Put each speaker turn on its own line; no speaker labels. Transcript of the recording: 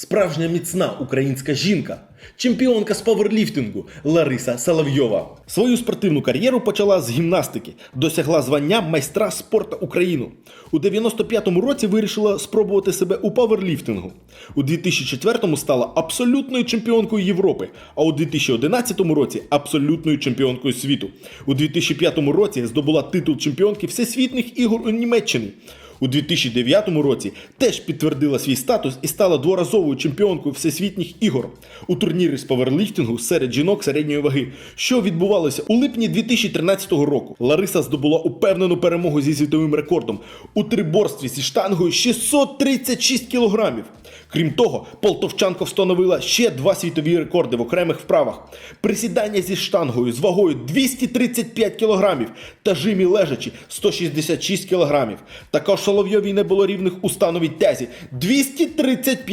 Справжня міцна українська жінка, чемпіонка з паверліфтингу Лариса Соловйова. Свою спортивну кар'єру почала з гімнастики, досягла звання майстра спорту Україну. У 95-му році вирішила спробувати себе у паверліфтингу. У 2004-му стала абсолютною чемпіонкою Європи, а у 2011 році абсолютною чемпіонкою світу. У 2005 році здобула титул чемпіонки всесвітніх ігор у Німеччині. У 2009 році теж підтвердила свій статус і стала дворазовою чемпіонкою всесвітніх ігор у турнірі з паверліфтингу серед жінок середньої ваги, що відбувалося у липні 2013 року. Лариса здобула упевнену перемогу зі світовим рекордом у триборстві зі штангою 636 кілограмів. Крім того, полтовчанка встановила ще два світові рекорди в окремих вправах: присідання зі штангою з вагою 235 кілограмів та жимі лежачі 166 кілограмів. Також Соловйовій не було рівних у становій тязі 235